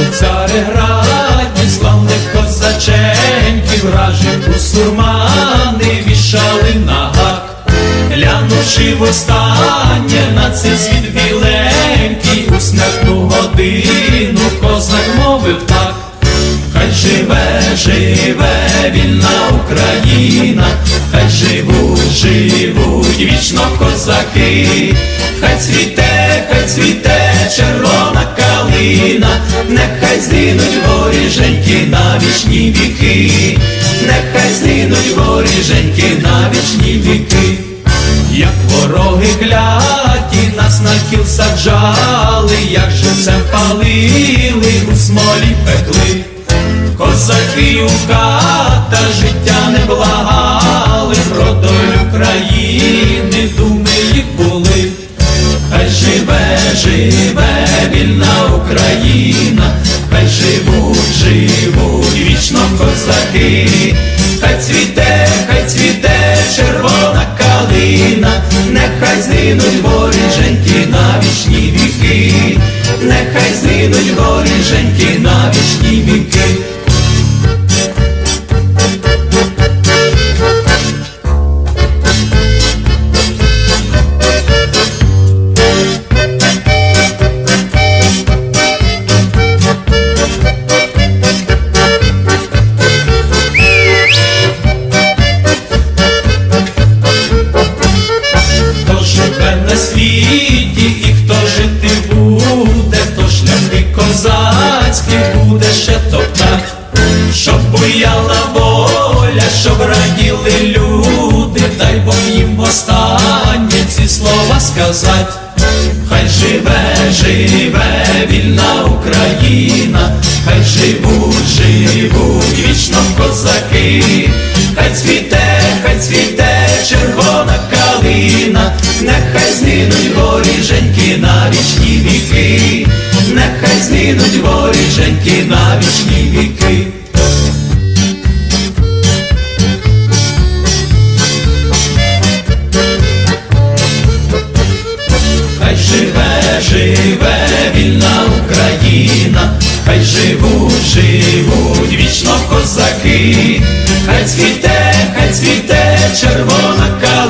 у цареграді славних козаченьків у сурмани, вішали на гак, глянувши в востаннє на цей світ біленький, у смертну годину козак мовив так. Хай живе, живе вільна Україна, хай живуть, живуть вічно козаки, хай цвіте калина, нехай злинуть воріженьки на вічні віки, нехай злинуть воріженьки на вічні віки. Як вороги кляті нас на кіл саджали, як живцем палили, у смолі пекли, козаки у хата життя не благали, про долю країни козаки, хай цвіте, хай цвіте червона калина, нехай згинуть горіженьки на вічні віки, нехай згинуть горіженьки на вічні віки. Світі і хто жити буде, хто шляхи козацькі буде ще топтать, щоб буяла воля, щоб раділи люди, дай Бог їм останнє ці слова сказать. Хай живе, живе вільна Україна, хай живуть, живуть вічно козаки, хай цвіте, хай цвіте червона калина, нехай згинуть воріженьки на вічні віки, нехай згинуть воріженьки на вічні віки. Хай живе, живе вільна Україна, хай живуть, живуть вічно козаки, хай цвіте, хай цвіте червона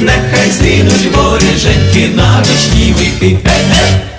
нехай згинуть воріженьки на віки. Е-е!